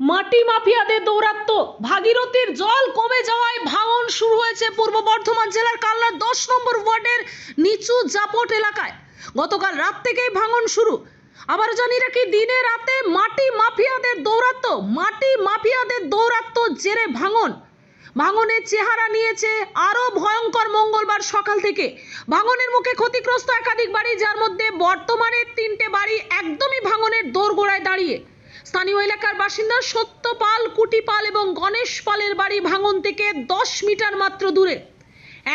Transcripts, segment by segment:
মাটি মাফিয়াদের দৌরাত্ম ভাগীরথীর জল কমে যাওয়ায় ভাঙন শুরু হয়েছে পূর্ব বর্ধমান জেলার কাল্লার দশ নম্বর ওয়ার্ডের নিচু জাপট এলাকায়। গতকাল রাত থেকেই ভাঙন শুরু। আবার জানি রাখি দিনে রাতে মাটি মাফিয়াদের দৌরাত্ম মাটি মাফিয়াদের দৌরাত্ম জেরে ভাঙন। ভাঙনের চেহারা নিয়েছে আরও ভয়ঙ্কর মঙ্গলবার সকাল থেকে। ভাঙনের মুখে ক্ষতিগ্রস্ত একাধিক বাড়ি, যার মধ্যে বর্তমানে তিনটে বাড়ি একদমই ভাঙনের দোরগোড়ায় দাঁড়িয়ে। স্থানীয় এলাকার বাসিন্দা সত্যপাল কুটিপাল এবং গণেশ পালের বাড়ি ভাঙন থেকে দশ মিটার মাত্র দূরে।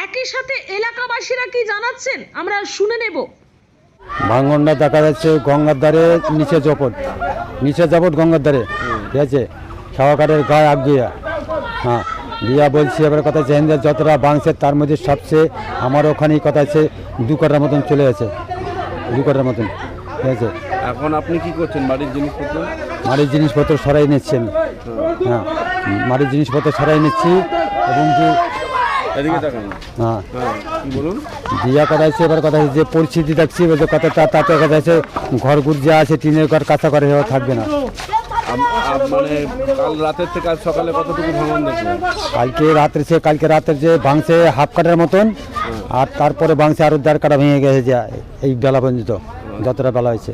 একই সাথে এলাকাবাসীরা কি জানাচ্ছেন? আমরা শুনে নেব। ভাঙনটা দেখা যাচ্ছে গঙ্গার ধারে নিচে জপট। নিচে জপট গঙ্গার ধারে। ঠিক আছে? সাওয়াকারের গায়ে আগ দিয়া। হ্যাঁ দিয়া বলছি এবার কথা হচ্ছে হিন্দের যতটা বাংছে তার মধ্যে সবচেয়ে আমার ওখানেই কথা আছে দু কাটার মতন চলে গেছে দু কাটার মতন। ঠিক আছে? এখন আপনি কি করছেন বাড়ির জিনিসপত্র? মাটির জিনিসপত্র সরাই নিচ্ছি আমি হ্যাঁ মাটির জিনিসপত্র সরাই নিচ্ছি এবং তাকান। হ্যাঁ। বলুন। দিয়া কথা হচ্ছে এবার কথা হচ্ছে যে পরিস্থিতি দেখছি এবার কথা তাতে কথা হচ্ছে ঘর গুর যা আছে টিনের ঘর কাঁচা করে থাকবে না। মানে কাল রাতের থেকে আজ সকালে কতটুকু ভ্রমণ দেখলেন? কালকে রাত্রে সে কালকে রাতের যে ভাঙছে হাফ কাটার মতন আর তারপরে ভাঙছে আরও দেড় কাটা ভেঙে গেছে যে এই বেলা পর্যন্ত যতটা বেলা হয়েছে।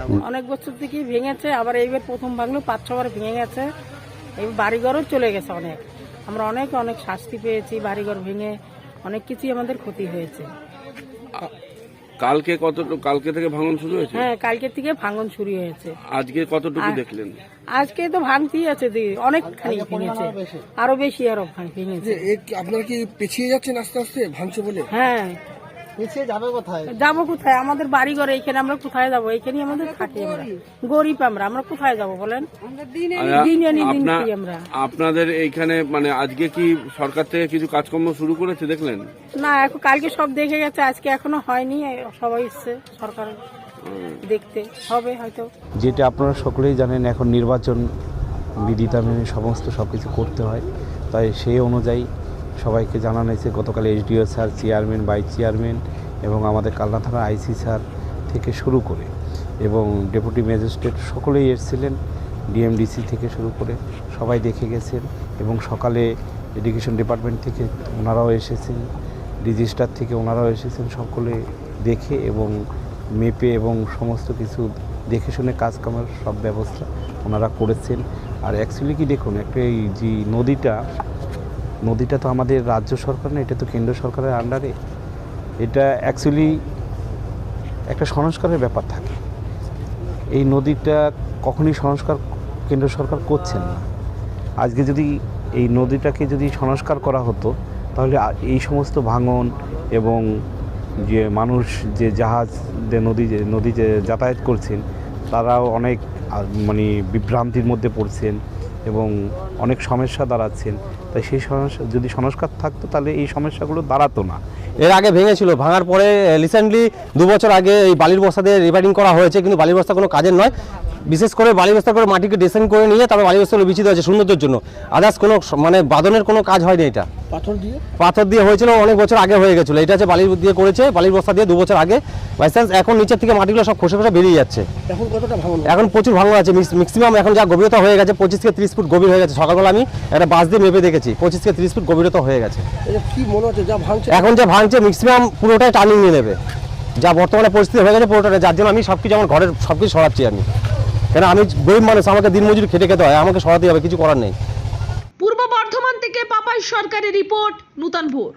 অনেক বছর থেকেই ভেঙেছে আবার এইবার প্রথম ভাঙলো পাঁচ ছবার ভেঙে গেছে। এই বাড়িঘরও চলে গেছে অনেক। আমরা অনেক অনেক শাস্তি পেয়েছি বাড়িঘর ভেঙে অনেক কিছুই আমাদের ক্ষতি হয়েছে। কালকে কতটুকু কালকে থেকে ভাঙন শুরু হয়েছে? হ্যাঁ কালকে থেকে ভাঙন শুরু হয়েছে। আজকে কতটুকু দেখলেন? আজকে তো ভাঙতেই আছে দি- অনেকখানি ভেঙেছে আরও বেশি আরও ভেঙেছে। আপনারা কি পিছিয়ে যাচ্ছেন আস্তে আস্তে ভাঙছে বলে? হ্যাঁ পিছিয়ে যাবে কোথায়? যাব কোথায়? আমাদের বাড়ি ঘরে এইখানে আমরা কোথায় যাব? এইখানে আমাদের থাকি আমরা। গরিব। আমরা আমরা কোথায় যাব বলেন? আমরা আপনাদের এইখানে মানে আজকে কি সরকার থেকে কিছু কাজকর্ম শুরু করেছে দেখলেন? না এখন কালকে সব দেখে গেছে আজকে এখনও হয়নি সবাই এসছে সরকার দেখতে। হবে হয়তো। যেটা আপনারা সকলেই জানেন এখন নির্বাচন বিধিতা মেনে সমস্ত সব কিছু করতে হয়। তাই সেই অনুযায়ী সবাইকে জানানো হয়েছে, গতকাল HDO sir, chairman, vice chairman এবং আমাদের কালনা থানা আইসি স্যার থেকে শুরু করে এবং ডেপুটি ম্যাজিস্ট্রেট সকলেই এসেছিলেন, ডিএমডিসি থেকে শুরু করে সবাই দেখে গেছেন এবং সকালে এডুকেশন ডিপার্টমেন্ট থেকে ওনারাও এসেছেন রেজিস্টার থেকে ওনারাও এসেছেন সকলে দেখে এবং মেপে এবং সমস্ত কিছু দেখে শুনে কাজ কামের সব ব্যবস্থা ওনারা করেছেন। আর অ্যাকচুয়ালি কি দেখুন, একটা এই যে নদীটা নদীটা তো আমাদের রাজ্য সরকার না, এটা তো কেন্দ্র সরকারের আন্ডারে এটা অ্যাকচুয়ালি একটা সংস্কারের ব্যাপার থাকে। এই নদীটা কখনই সংস্কার কেন্দ্র সরকার করছেন না। আজকে যদি এই নদীটাকে যদি সংস্কার করা হতো, তাহলে এই সমস্ত ভাঙন এবং যে মানুষ, যে জাহাজ, যে নদী যে নদী যে যাতায়াত করছেন, তারাও অনেক মানে বিভ্রান্তির মধ্যে পড়ছেন। এবং অনেক সমস্যা দাঁড়াচ্ছেন। তাই সেই সমস্যা, যদি সংস্কার থাকতো তাহলে এই সমস্যাগুলো দাঁড়াতো না। এর আগে ভেঙেছিল, ভাঙার পরে রিসেন্টলি দু বছর আগে এই বালির বস্তা দিয়ে রিপেয়ারিং করা হয়েছে, কিন্তু বালির বস্তা কোনো কাজের নয়। বিশেষ করে বালি বস্তা করে মাটিকে ডিসাইন করে নিয়ে তারপর বালি বস্তাগুলো বিচিত হয়েছে সৌন্দর্যের জন্য। আদার্স কোনো মানে বাদনের কোনো কাজ হয়নি এটা। পাথর দিয়ে? পাথর দিয়ে হয়েছিল অনেক বছর আগে হয়ে গেছিল। এটা হচ্ছে বালির দিয়ে করেছে বালির বস্তা দিয়ে দু বছর আগে। বাই চান্স এখন নিচের থেকে মাটিগুলো সব খসে খসে বেরিয়ে যাচ্ছে। এখন কতটা ভাঙন এখন প্রচুর ভাঙন আছে। ম্যাক্সিমাম এখন যা গভীরতা হয়ে গেছে পঁচিশ থেকে ত্রিশ ফুট গভীর হয়ে গেছে। সকালবেলা আমি একটা বাস দিয়ে মেপে দেখেছি পঁচিশ থেকে ত্রিশ ফুট গভীরতা হয়ে গেছে। কি মনে হচ্ছে যা ভাঙছে? এখন যে ভাঙছে ম্যাক্সিমাম পুরোটাই টার্নিং নিয়ে নেবে। যা বর্তমানে পরিস্থিতি হয়ে গেছে পুরোটা যার জন্য আমি সব কিছু আমার ঘরের সব কিছু সরাচ্ছি আমি। কেন আমি গরিব মানুষ আমাকে দিনমজুরি খেটে খেতে হয় আমাকে সরাতে হবে কিছু করার নেই। থেকে পাপাই সরকারের রিপোর্ট নূতন ভোর।